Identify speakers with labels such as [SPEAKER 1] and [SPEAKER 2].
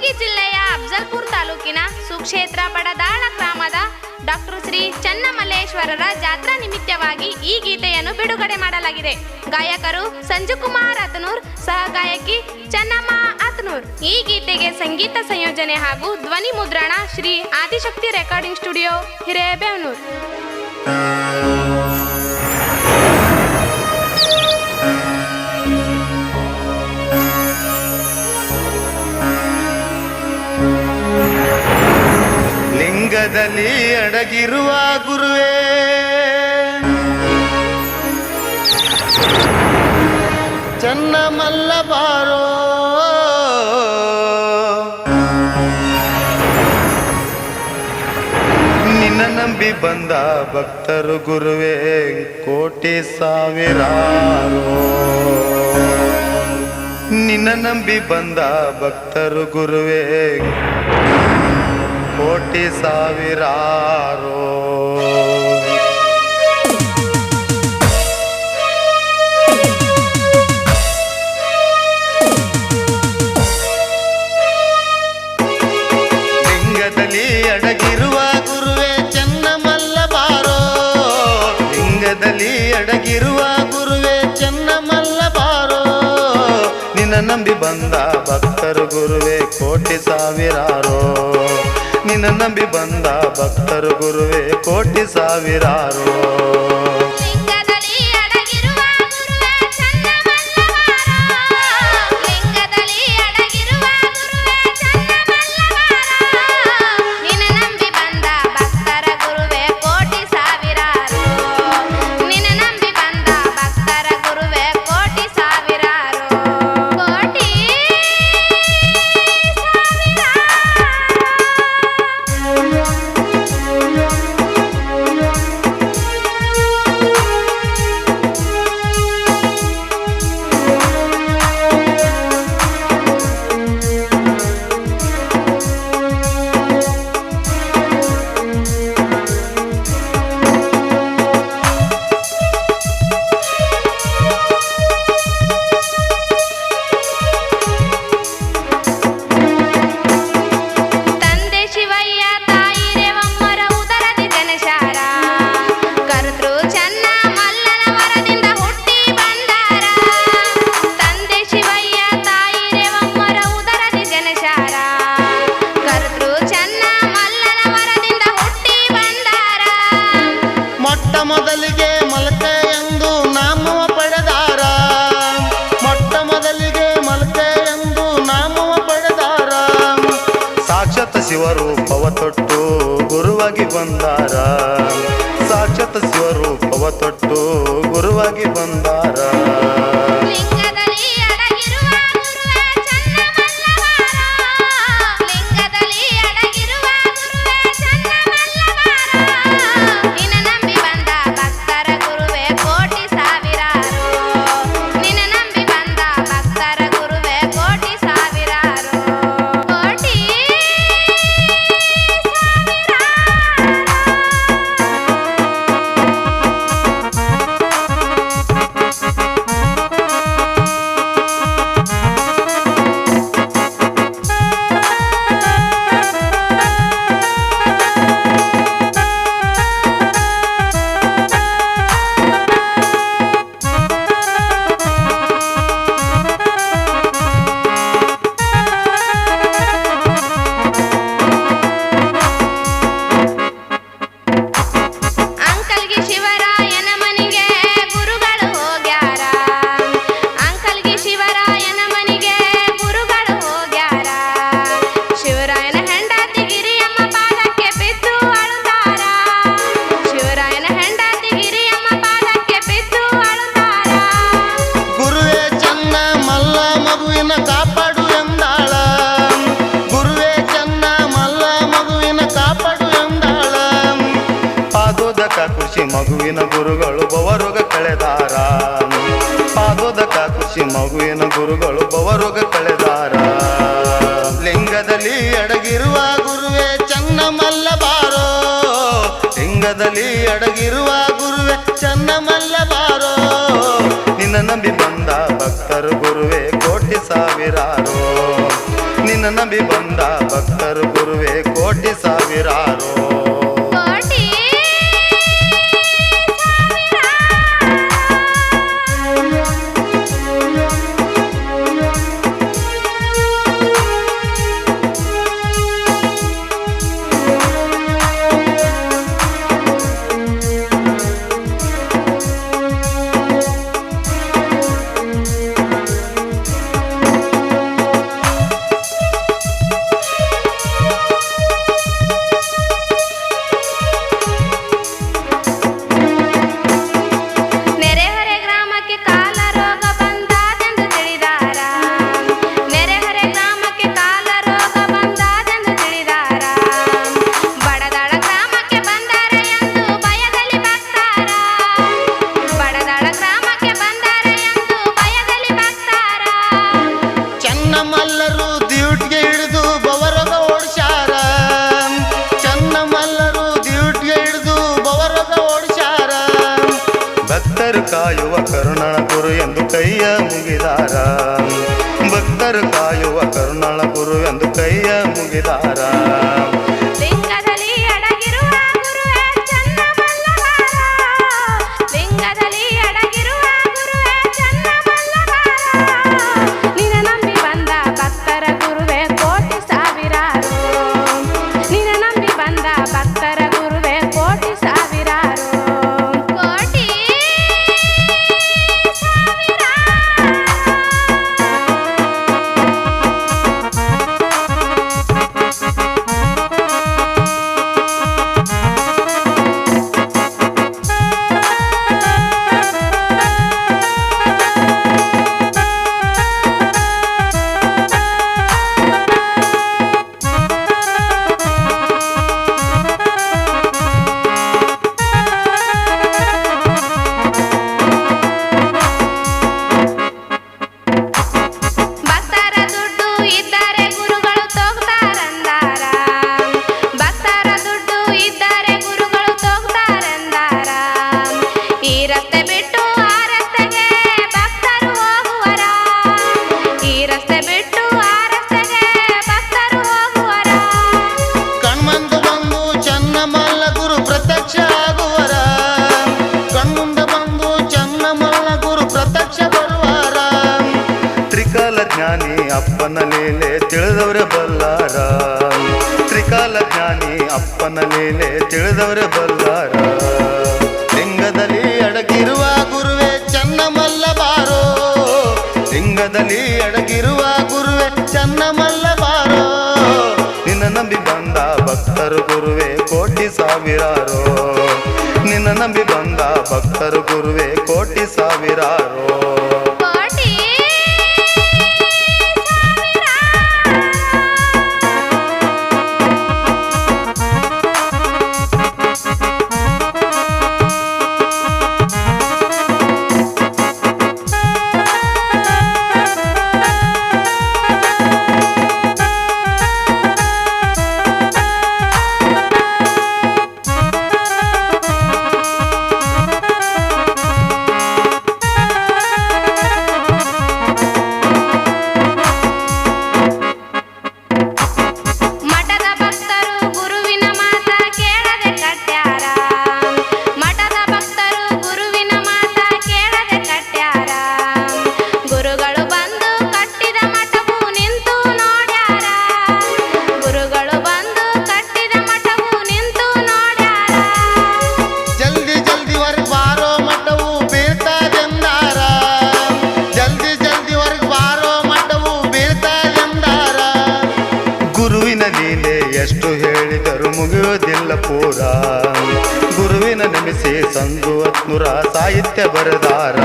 [SPEAKER 1] ಕಲಬುರಗಿ ಜಿಲ್ಲೆಯ ಅಫ್ಜಲ್ಪುರ್ ತಾಲೂಕಿನ ಸುಕ್ಷೇತ್ರ ಬಡದಾಳ ಗ್ರಾಮದ ಡಾಕ್ಟರ್ ಶ್ರೀ ಚನ್ನಮಲ್ಲೇಶ್ವರರ ಜಾತ್ರಾ ನಿಮಿತ್ತವಾಗಿ ಈ ಗೀತೆಯನ್ನು ಬಿಡುಗಡೆ ಮಾಡಲಾಗಿದೆ. ಗಾಯಕರು ಸಂಜುಕುಮಾರ್ ಅತನೂರ್ ಸಹ ಗಾಯಕಿ ಚನ್ನಮ್ಮ ಅತನೂರ್ ಈ ಗೀತೆಗೆ ಸಂಗೀತ ಸಂಯೋಜನೆ ಹಾಗೂ ಧ್ವನಿ ಮುದ್ರಣ ಶ್ರೀ ಆದಿಶಕ್ತಿ ರೆಕಾರ್ಡಿಂಗ್ ಸ್ಟುಡಿಯೋ ಹಿರೇಬೇವನೂರ್.
[SPEAKER 2] ಲಿಂಗದಲ್ಲಿ ಅಡಗಿರುವ ಗುರುವೇ. ಚನ್ನ ಮಲ್ಲಬಾರೋ ನಿನ್ನ ನಂಬಿ ಬಂದ ಭಕ್ತರು ಗುರುವೇ, ಕೋಟಿ ಸಾವಿರಾರು. ನಿನ್ನ ನಂಬಿ ಬಂದ ಭಕ್ತರು ಗುರುವೇ ಕೋಟಿ ಸಾವಿರಾರು. ಲಿಂಗದಲ್ಲಿ ಅಡಗಿರುವ ಗುರುವೆ ಚೆನ್ನಮಲ್ಲ ಬಾರೋ ಲಿಂಗದಲ್ಲಿ ಅಡಗಿರುವ ಗುರುವೆ ಚೆನ್ನಮಲ್ಲ ಬಾರೋ ನಿನ್ನ ನಂಬಿ ಬಂದ ಭಕ್ತರು ಗುರುವೇ ಕೋಟಿ ಸಾವಿರಾರು. ನಿನ್ನ ನಂಬಿ ಬಂದ ಭಕ್ತರು ಗುರುವೇ ಕೋಟಿ ಸಾವಿರಾರು. ಸಾಕ್ಷಾತ್ ಶಿವರೂಪವ ತೊಟ್ಟು ಗುರುವಾಗಿ ಬಂದಾರ. ಸಾಕ್ಷಾತ್ ಸ್ವರೂಪವ ತೊಟ್ಟು ಗುರುವಾಗಿ ಬಂದಾರ. ಪಾದೋದಕ ಖುಷಿ ಮಗುವಿನ ಗುರುಗಳು ಬವರೋಗ ಕಳೆದಾರ ಪಾದೋದಕ ಖುಷಿ ಮಗುವಿನ ಗುರುಗಳು ಬವರೋಗ ಕಳೆದಾರ ಲಿಂಗದಲ್ಲಿ ಅಡಗಿರುವ ಗುರುವೇ ಚನ್ನ ಮಲ್ಲಬಾರೋ ಲಿಂಗದಲ್ಲಿ ಅಡಗಿರುವ ಗುರುವೆ ಚನ್ನ ಮಲ್ಲಬಾರೋ ನಿನ್ನ ನಂಬಿ ಬಂದ ಭಕ್ತರು ಗುರುವೇ ಕೋಟಿ ಸಾವಿರಾರೋ. ನಿನ್ನ
[SPEAKER 1] ನಂಬಿ ಬಂದ ಭಕ್ತರು ಗುರುವೆ ಕೋಟಿ ಸಾವಿರಾರೋ. ಭಕ್ತರು ಕಾಯುವ ಕರುಣಳ ಗುರು ಎಂದು ಕೈಯ ಮುಗಿದಾರ. ಭಕ್ತರು ಕಾಯುವ ಕರುಣಳ ಗುರು ಎಂದು ಕೈಯ ಮುಗಿದಾರ. ಜ್ಞಾನಿ ಅಪ್ಪನ ಲೀಲೆ ತಿಳಿದವರೇ ಬಲ್ಲಾರ. ತ್ರಿಕಾಲ ಜ್ಞಾನಿ ಅಪ್ಪನ ಲೀಲೆ ತಿಳಿದವರೇ ಬಲ್ಲಾರ. ಲಿಂಗದಲ್ಲಿ ಅಡಗಿರುವ ಗುರುವೆ ಚನ್ನ ಮಲ್ಲಬಾರೋ ಲಿಂಗದಲ್ಲಿ ಅಡಗಿರುವ ಗುರುವೆ ಚನ್ನ ಮಲ್ಲಬಾರೋ ನಿನ್ನ ನಂಬಿ ಬಂದ ಭಕ್ತರು ಗುರುವೆ ಕೋಟಿ ಸಾವಿರ. ಎಷ್ಟು ಹೇಳಿದರೂ ಮುಗಿಯೋದಿಲ್ಲ ಪೂರ. ಗುರುವಿನ ನೆಮಿಸಿ ಸಂಧು ಸಾಹಿತ್ಯ ಬರೆದಾರ.